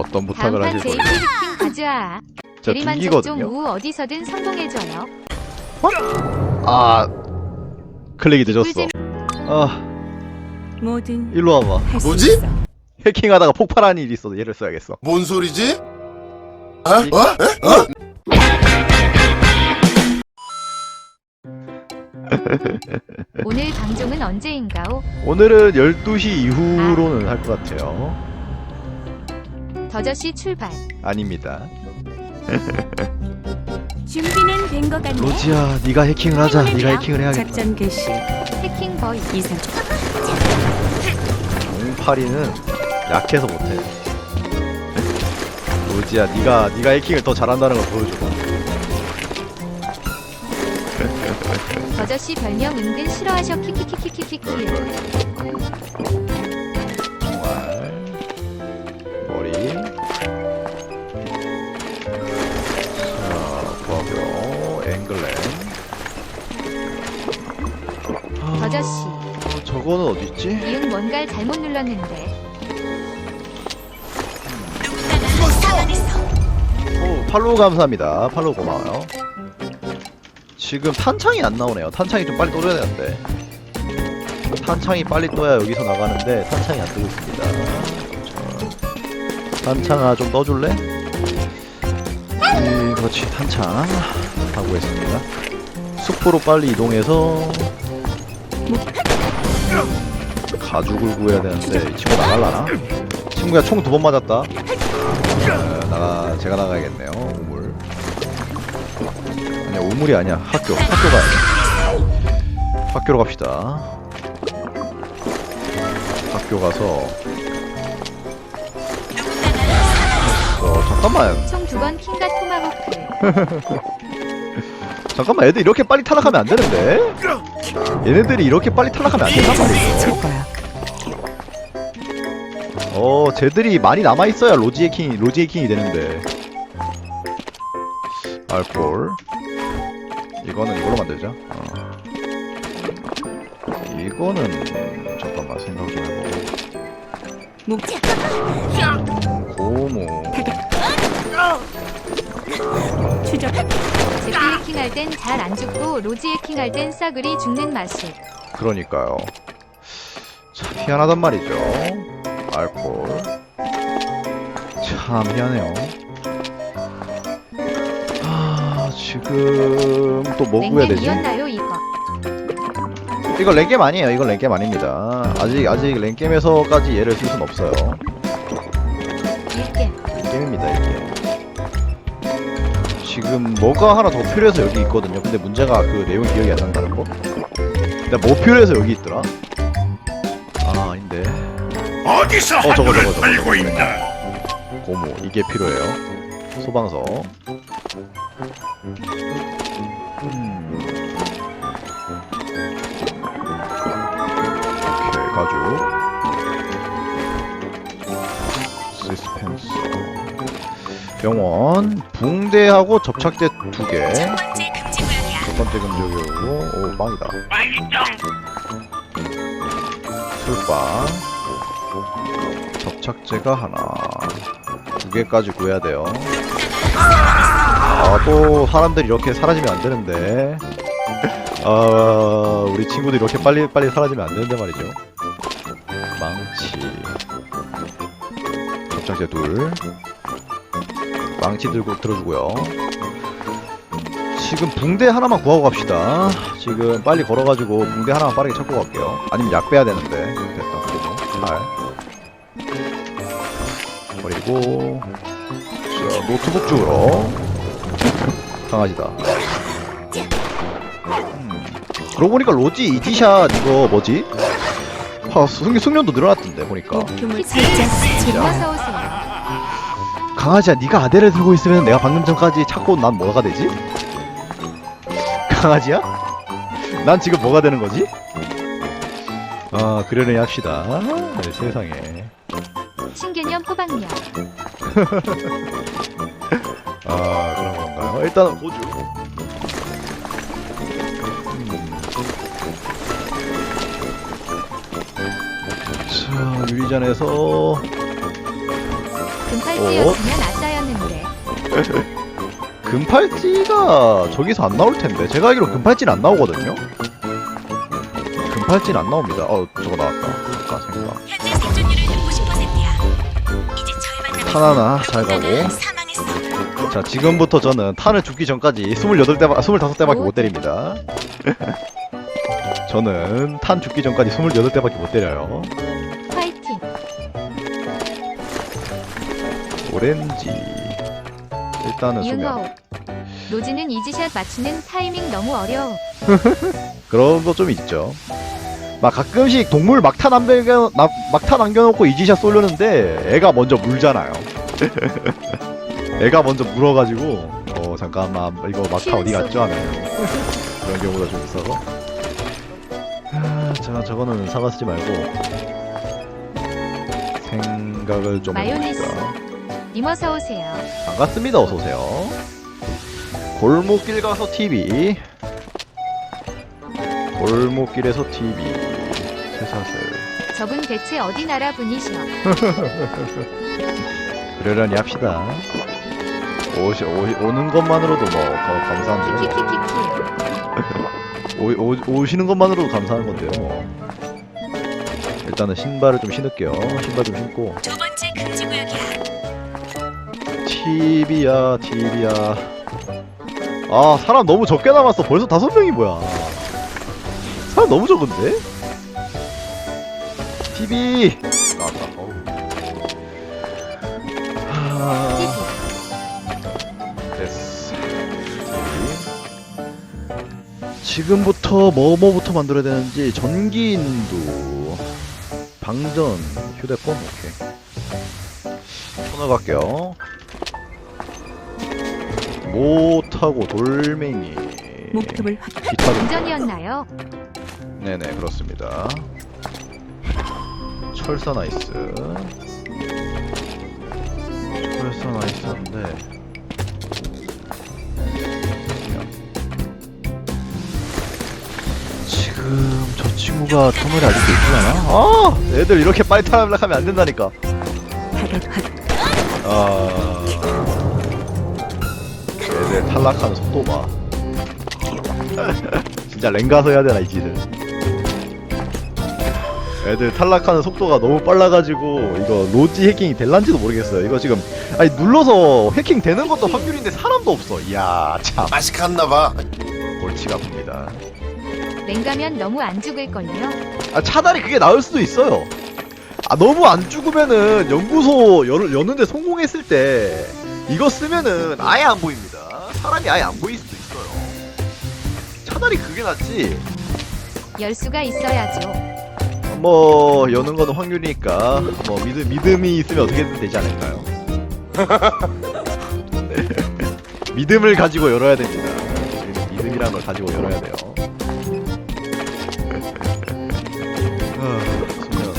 어떤 부탁을 하실 제이 거예요? 저 둥기거든요. 우 어디서든 성공해줘요. 아 클릭이 늦었어. 아 뭐든 일로 와봐. 할수 뭐지? 있어. 해킹하다가 폭발하는 일이 있어서 얘를 써야겠어. 뭔 소리지? 어? 어? 어? 오늘 방종은 언제인가오? 오늘은 12시 이후로는 할 것 같아요. 더저씨 출발. 아닙니다. 준비는 된 것 같네. 로지야, 네가 해킹을 하자. 네가. 해킹을 해야겠다. 작전 개시. 해킹 버이. 이상. 공파리는 약해서 못해. 로지야, 네가 네가 해킹을 더 잘한다는 걸 보여줘봐. 더저씨 별명 은근 싫어하셔 키키키키키키키. 있지? 이응 뭔가를 잘못 눌렀는데. 오, 팔로우 감사합니다. 팔로우 고마워요. 지금 탄창이 안 나오네요. 탄창이 좀 빨리 떠줘야 되는데. 탄창이 빨리 떠야 여기서 나가는데 탄창이 안 뜨고 있습니다. 자, 탄창아 좀 떠줄래? 네, 그렇지 탄창 하고 있습니다. 숲으로 빨리 이동해서 가죽을 구해야 되는데 이 친구 나갈라나? 친구가 총두 번 맞았다. 어, 나가 제가 나가야겠네요. 우물. 아니야 우물이 아니야 학교 학교 가야 돼. 학교로 갑시다. 학교 가서. 어 잠깐만 총 두 번 킹과 토마호크. 잠깐만 애들 이렇게 빨리 탈락하면 안 되는데. 얘네들이 이렇게 빨리 탈락하면 안 된단 말이죠. 제거야. 어, 쟤들이 많이 남아 있어야 로지 해킹이 로지 해킹이 되는데. 알콜. 이거는 이걸로 만들자. 어. 이거는 잠깐만 생각 좀 해보고. 고무. 추적. 제트 해킹할 땐 잘 안 죽고 로지 해킹할 땐 싸그리 죽는 맛을. 그러니까요. 참 희한하단 말이죠. 알콜. 참 희한해요. 아, 지금 또 뭐 구해야 되지? 이거? 이거 랭겜 아니에요. 이건 랭겜 아닙니다. 아직 아직 랭겜에서까지 얘를 쓸 순 없어요. 일겜. 게임입니다 이게. 지금 뭐가 하나 더 필요해서 여기 있거든요. 근데 문제가 그 내용이 기억이 안 난다는 거. 근데 뭐 필요해서 여기 있더라? 어디서 어, 저거, 저거, 저거, 저거. 있나? 고무 이게 필요해요. 소방서. 음. 오케이 가죽. 시스펜서. 병원 붕대하고 접착제 두 개. 첫 번째 금지구역이고 오 빵이다. 술빵. 접착제가 하나. 두 개까지 구해야 돼요. 아, 또 사람들이 이렇게 사라지면 안 되는데. 아, 우리 친구들이 이렇게 빨리 빨리 사라지면 안 되는데 말이죠. 망치. 접착제 둘. 망치 들고 들어주고요. 지금 붕대 하나만 구하고 갑시다. 지금 빨리 걸어가지고 붕대 하나만 빠르게 찾고 갈게요. 아니면 약 빼야 되는데. 됐다. 그리고 알. 그리고 자, 노트북 쪽으로 강아지다. 음. 그러고 보니까 로지 이지샷 이거 뭐지? 아, 숙, 숙련도 늘어났던데 보니까 목표물 살짝 제거야. 어서 오세요. 강아지야 네가 아대를 들고 있으면 내가 방금 전까지 찾고 온난 뭐가 되지? 강아지야? 난 지금 뭐가 되는 거지? 아 그러려니 합시다 네, 세상에 신 개념 호박력. 아 그런 건가요? 일단 보죠. 자 유리잔에서 금팔찌였으면 아싸였는데. 금팔찌가 저기서 안 나올 텐데 제가 알기로 금팔찌는 안 나오거든요. 금팔찌는 안 나옵니다. 어 저거 나왔다. 생각 생각. 탄 하나 잘 가고. 자 지금부터 저는 탄을 죽기 전까지 28대 25대밖에 못 때립니다. 저는 탄 죽기 전까지 28대밖에 못 때려요. 화이팅. 오렌지. 일단은. 이응허. 로지는 이지샷 맞추는 타이밍 너무 어려워. 그런 거 좀 있죠. 막 가끔씩 동물 막탄 안겨 막탄 안겨놓고 이지샷 쏘려는데 애가 먼저 물잖아요. 애가 먼저 물어가지고 어 잠깐만 이거 막타 어디 갔죠 하면 그런 경우가 좀 있어서. 아, 자 저거는 사과 쓰지 말고 생각을 좀 마요네즈. 님 어서 오세요. 반갑습니다. 어서 오세요. 골목길 가서 TV. 골목길에서 TV. 쇠사슬. 저분 대체 어디 나라 분이셔? 그러려니 합시다. 오시, 오, 오는 것만으로도 뭐더 감사한데요. 키키키키키. 오, 오, 오시는 것만으로도 감사한 건데요. 뭐. 일단은 신발을 좀 신을게요. 신발 좀 신고. 두 번째 금지 구역이야. TV야, TV야. 아, 사람 너무 적게 남았어. 벌써 다섯 명이 뭐야. 사람 너무 적은데? TV! 나왔다. 어우. 하... 됐어. 지금부터 뭐 뭐부터 만들어야 되는지 전기인도 방전 휴대폰 오케이 손을 갈게요 못하고 돌멩이 목톱을 확. 기타 좀 운전이었나요? 네네 그렇습니다. 철사 나이스. 철사 나이스한데. 지금 저 친구가 터널에 아직도 있구나 아? 애들 이렇게 빨리 탈락하면 안 된다니까. 아. 애들 탈락하는 속도 봐. 진짜 랭가서 해야 되나 이 짓을 애들 탈락하는 속도가 너무 빨라가지고 이거 로지 해킹이 될란지도 모르겠어요. 이거 지금 아니 눌러서 해킹 되는 것도 확률인데 사람도 없어. 이야 참. 맛이 갔나봐. 골치가 아픕니다. 랭가면 너무 안 죽을걸요? 아 차라리 그게 나을 수도 있어요. 아 너무 안 죽으면은 연구소 열, 여는데 성공했을 때 이거 쓰면은 아예 안 보입니다. 사람이 아예 안 보일 수도 있어요. 차라리 그게 낫지. 열 수가 있어야죠. 뭐 여는 거는 확률이니까 뭐 믿음 믿음이 있으면 어떻게든 되지 않을까요? 믿음을 가지고 열어야 됩니다. 믿- 믿음이라는 걸 가지고 열어야 돼요. 아,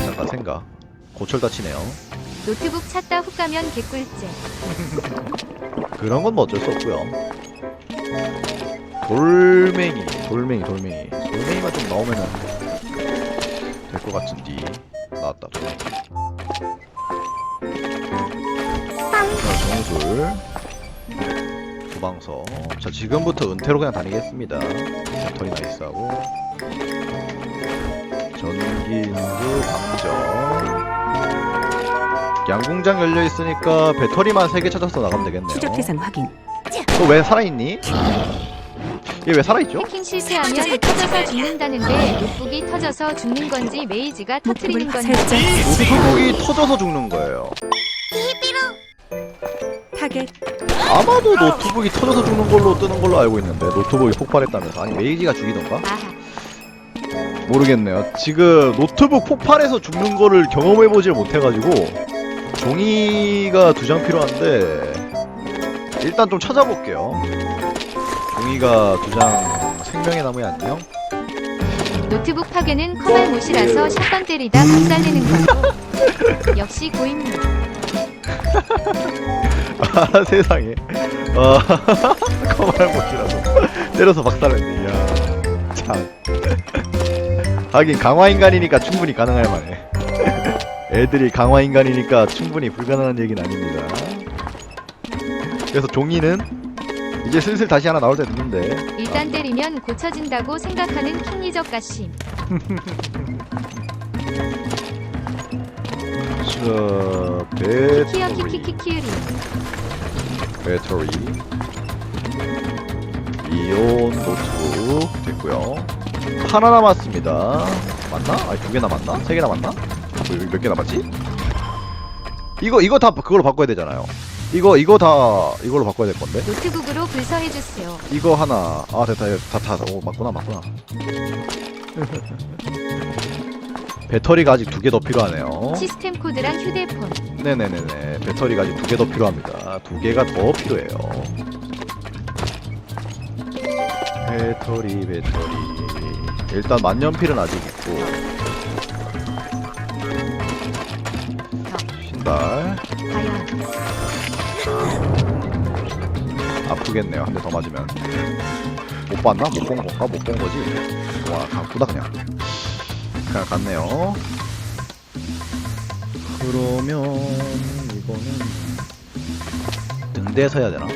잠깐 생각. 고철 다치네요. 노트북 찾다 훅 가면 개꿀잼. 그런 건 뭐 어쩔 수 없고요. 돌멩이, 돌멩이, 돌멩이. 돌멩이만 좀 나오면은 될 것 같은데. 나왔다. 자, 정술. 도방서. 자, 지금부터 은퇴로 그냥 다니겠습니다. 배터리 나이스하고. 전기인도 방전. 양궁장 열려 있으니까 배터리만 3개 찾아서 나가면 되겠네요. 추적 대상 확인. 너 왜 살아있니? 얘 왜 살아있죠? 해킹 실패하면 터져서 죽는다는데 노트북이 터져서 죽는 건지 메이지가 터트리는 목톱을 건지 살짝. 노트북이 터져서 죽는 거예요. 타겟. 아마도 노트북이 터져서 죽는 걸로 뜨는 걸로 알고 있는데 노트북이 폭발했다면서 아니 메이지가 죽이던가? 아하 모르겠네요. 지금 노트북 폭발해서 죽는 거를 경험해보질 못해가지고 종이가 두 장 필요한데 일단 좀 찾아볼게요. 종이가 두 장 생명의 나무에 안녕? 노트북 파괴는 커말 못이라서 샷건 때리다 박살내는 거고 역시 고인물. 아 세상에. 아 거말 못이라고 때려서 박살냈네. 이야 참. 하긴 강화 인간이니까 충분히 가능할 만해. 애들이 강화 인간이니까 충분히 불가능한 얘기는 아닙니다. 그래서 종이는 이제 슬슬 다시 하나 나올 때 됐는데 일단 때리면 고쳐진다고 생각하는 킹리적 가심. 자 키어 배터리 키키키키리. 배터리 이온 노트북 됐고요 하나 남았습니다 맞나? 아니 두 개 남았나? 세 개 남았나? 몇 개 남았지? 이거 이거 다 그걸로 바꿔야 되잖아요 이거 이거 다 이걸로 바꿔야 될 건데? 노트북으로 불서해 주세요. 이거 하나. 아 됐다. 다다 오 맞구나 맞구나. 배터리가 아직 두 개 더 필요하네요. 시스템 코드랑 휴대폰. 네네네네. 배터리가 아직 두 개 더 필요합니다. 두 개가 더 필요해요. 배터리 배터리. 일단 만년필은 아직 있고. 신발 아프겠네요 한 대 더 맞으면 못 봤나? 못 본 건가? 못 본 거지? 와 갔구나 그냥 그냥 갔네요 그러면 이거는 등대에서 해야 되나?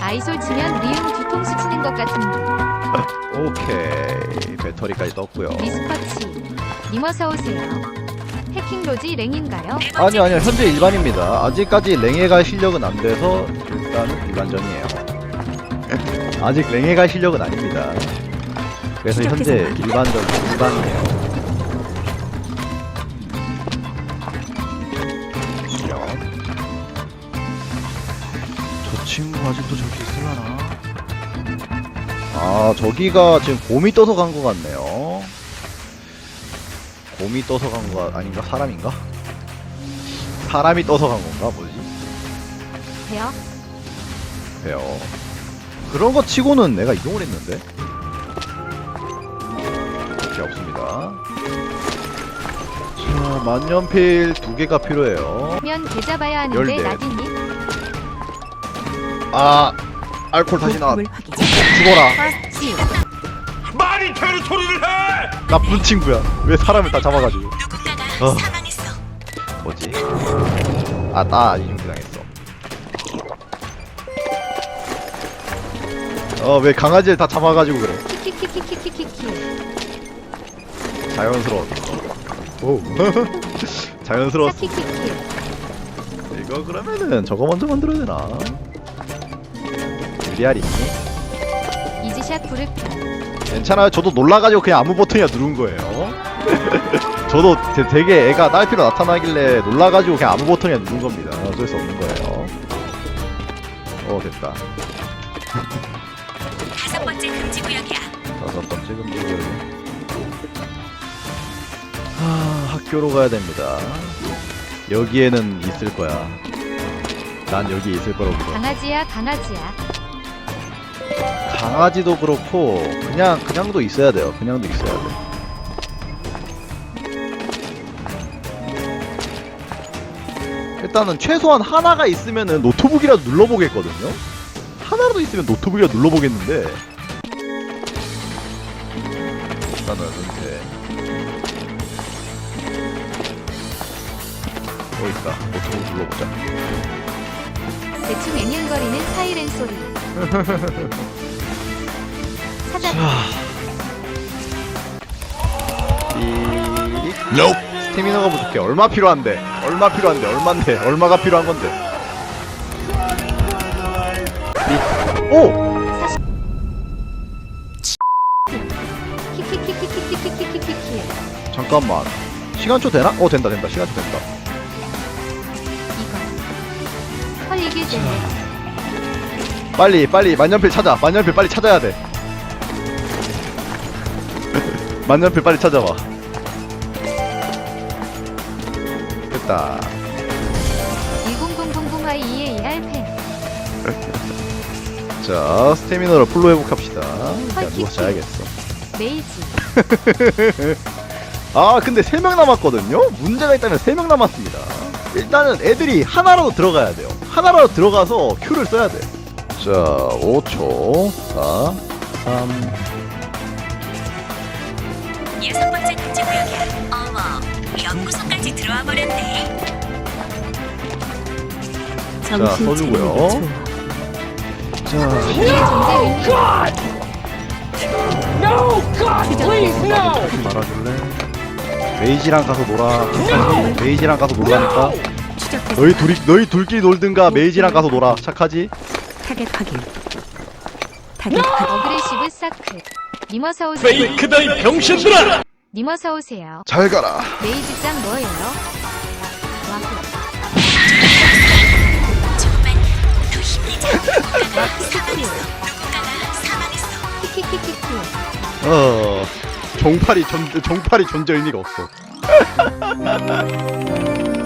아이솔 치면 리움 뒤통수 치는 것 같은데. 오케이 배터리까지 떴고요 미스퍼치. 님 어서 오세요. 해킹 로지 랭인가요? 아니 아니요. 현재 일반입니다. 아직까지 랭에 갈 실력은 안 돼서 일단은 일반전이에요. 아직 랭에 갈 실력은 아닙니다. 그래서 현재 일반전 일반이에요. 저 친구 아직도 저기 있으려나? 아 저기가 지금 곰이 떠서 간 것 같네요 곰이 떠서 간 거 아닌가? 사람인가? 사람이 떠서 간 건가? 뭐지? 돼요? 배요. 그런 거 치고는 내가 이동을 했는데? 이렇게 없습니다. 자, 만년필 두 개가 필요해요. 면 개잡아야 하는데 열네. 나디니? 아, 알콜 다시 확인. 죽어라. 말 이상한 소리를 해! 나쁜 친구야. 왜 사람을 다 잡아가지고. 누군가가 어. 사망했어. 뭐지? 아, 나 이중기 당했어. 어, 왜 강아지를 다 잡아가지고 그래. 키키키키키키키. 자연스러워. 오. 자연스러워. 키키키키. 이거 그러면은 저거 먼저 만들어야 되나? 유리알이 있니? 이지샷 부르크. 괜찮아요. 저도 놀라가지고 그냥 아무 버튼이나 누른 거예요. 저도 되, 되게 애가 딸피로 나타나길래 놀라가지고 그냥 아무 버튼이나 누른 겁니다. 어쩔 수 없는 거예요. 어 됐다. 다섯 번째 금지 구역이야. 다섯 번째 금지구역이. 하, 학교로 가야 됩니다. 여기에는 있을 거야. 난 여기 있을 거라고 믿어. 강아지야 강아지야. 강아지도 그렇고 그냥 그냥도 있어야 돼요. 그냥도 있어야 돼. 일단은 최소한 하나가 있으면은 노트북이라도 눌러보겠거든요. 하나라도 있으면 노트북이라도 눌러보겠는데 일단은 이제 어 있다. 노트북 눌러보자. 대충 앵앵거리는 사이렌 소리. 삐 Nope. 스태미너가 부족해. 얼마 필요한데? 얼마 필요한데? 얼만데? 얼마가 필요한 건데? 이- 오! 키키키키키키키키키키. 잠깐만. 시간초 되나? 어 된다 된다. 시간초 된다. 이거. 헐 이게 되네. 빨리 빨리 만년필 찾아. 만년필 빨리 찾아야 돼. 만년필 빨리 찾아봐. 됐다. 100000i2의 2할 펜. 자 스태미너를 풀로 회복합시다. 그냥 누워 자야겠어. 메이지. 아 근데 3명 남았거든요? 문제가 있다면 3명 남았습니다 일단은 애들이 하나라도 들어가야 돼요 하나라도 들어가서 큐를 써야 돼 자 5초. 4 3 여섯 번째 금지 구역이야. 어, 연구소까지 들어와 버렸네. 자 써주고요. 자 의미 말아줄래? 메이지랑 가서 놀아? 메이지랑 가서 놀라니까? 너희 둘이 너희 둘끼리 놀든가 메이지랑 가서 놀아. 착하지? 타겟 확인. 타겟 확인. 어그레시브 사크 님 어서 오세요 페이크다 이 병신들아! 님 어서 오세요 잘 가라 메이지짱 뭐예요? 사망했어. 키키키키키 어 종팔이 존 종팔이 존재 의미가 없어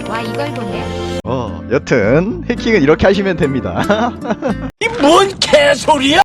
와 이걸 보네 어 여튼 해킹은 이렇게 하시면 됩니다 이 뭔 개소리야?